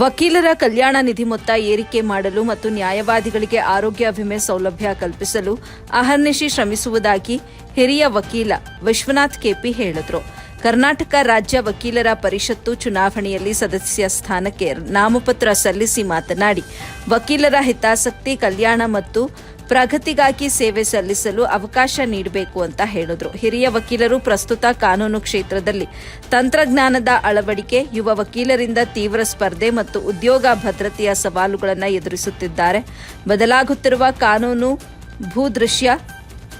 ವಕೀಲರ ಕಲ್ಯಾಣ ನಿಧಿ ಮೊತ್ತ ಏರಿಕೆ ಮಾಡಲು ಮತ್ತು ನ್ಯಾಯವಾದಿಗಳಿಗೆ ಆರೋಗ್ಯ ವಿಮೆ ಸೌಲಭ್ಯ ಕಲ್ಪಿಸಲು ಅಹರ್ನಿಶಿ ಶ್ರಮಿಸುವುದಾಗಿ ಹಿರಿಯ ವಕೀಲ ವಿಶ್ವನಾಥ್ ಕೆಪಿ ಹೇಳಿದರು. ಕರ್ನಾಟಕ ರಾಜ್ಯ ವಕೀಲರ ಪರಿಷತ್ತು ಚುನಾವಣೆಯಲ್ಲಿ ಸದಸ್ಯ ಸ್ಥಾನಕ್ಕೆ ನಾಮಪತ್ರ ಸಲ್ಲಿಸಿ ಮಾತನಾಡಿ, ವಕೀಲರ ಹಿತಾಸಕ್ತಿ, ಕಲ್ಯಾಣ ಮತ್ತು ಪ್ರಗತಿಗಾಗಿ ಸೇವೆ ಸಲ್ಲಿಸಲು ಅವಕಾಶ ನೀಡಬೇಕು ಅಂತ ಹೇಳಿದರು. ಹಿರಿಯ ವಕೀಲರು ಪ್ರಸ್ತುತ ಕಾನೂನು ಕ್ಷೇತ್ರದಲ್ಲಿ ತಂತ್ರಜ್ಞಾನದ ಅಳವಡಿಕೆ, ಯುವ ವಕೀಲರಿಂದ ತೀವ್ರ ಸ್ಪರ್ಧೆ ಮತ್ತು ಉದ್ಯೋಗ ಭದ್ರತೆಯ ಸವಾಲುಗಳನ್ನು ಎದುರಿಸುತ್ತಿದ್ದಾರೆ. ಬದಲಾಗುತ್ತಿರುವ ಕಾನೂನು ಭೂದೃಶ್ಯ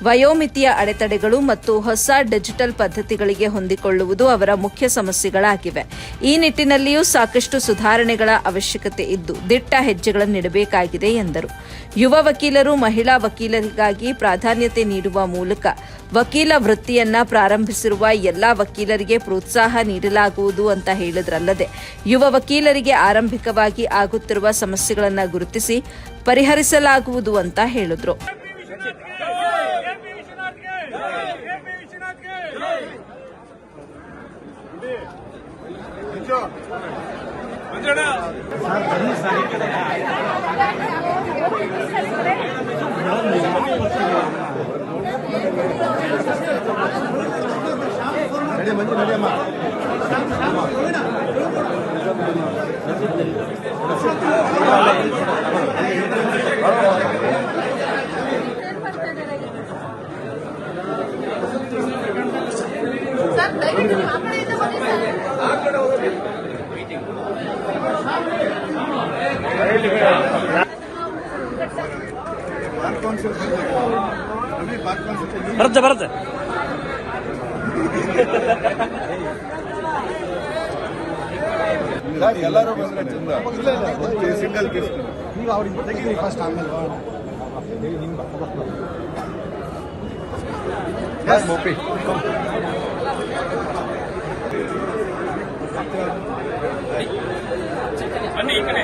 ವಯೋಮಿತಿಯ ಅಡೆತಡೆಗಳು ಮತ್ತು ಹೊಸ ಡಿಜಿಟಲ್ ಪದ್ಧತಿಗಳಿಗೆ ಹೊಂದಿಕೊಳ್ಳುವುದು ಅವರ ಮುಖ್ಯ ಸಮಸ್ಯೆಗಳಾಗಿವೆ. ಈ ನಿಟ್ಟಿನಲ್ಲಿಯೂ ಸಾಕಷ್ಟು ಸುಧಾರಣೆಗಳ ಅವಶ್ಯಕತೆ ಇದ್ದು ದಿಟ್ಟ ಹೆಜ್ಜೆಗಳನ್ನು ನೀಡಬೇಕಾಗಿದೆ ಎಂದರು. ಯುವ ವಕೀಲರು ಮಹಿಳಾ ವಕೀಲರಿಗಾಗಿ ಪ್ರಾಧಾನ್ಯತೆ ನೀಡುವ ಮೂಲಕ ವಕೀಲ ವೃತ್ತಿಯನ್ನ ಪ್ರಾರಂಭಿಸಿರುವ ಎಲ್ಲಾ ವಕೀಲರಿಗೆ ಪ್ರೋತ್ಸಾಹ ನೀಡಲಾಗುವುದು ಅಂತ ಹೇಳಿದ್ರಲ್ಲದೆ, ಯುವ ವಕೀಲರಿಗೆ ಆರಂಭಿಕವಾಗಿ ಆಗುತ್ತಿರುವ ಸಮಸ್ಯೆಗಳನ್ನು ಗುರುತಿಸಿ ಪರಿಹರಿಸಲಾಗುವುದು ಅಂತ ಹೇಳಿದ್ರು. ಮಂಜು ನಡಿಯಮ್ಮ ಸರ್ ದಯವಿಟ್ಟು ಆ ಕಡೆಯಿಂದ ಬನ್ನಿ ಸರ್ ಬರುತ್ತೆ ಬರುತ್ತೆ ಎಲ್ಲರೂ ಬಂದ್ರೆ ಚಂದ ಸಿಂಗಲ್ ಗಿಫ್ಟ್ ನೀವು ಅವ್ರಿಗೆ ತೆಗೀರಿ ಫಸ್ಟ್ ಆಮೇಲೆ ಮೋಪಿ ಬನ್ನಿ ಈ ಕಡೆ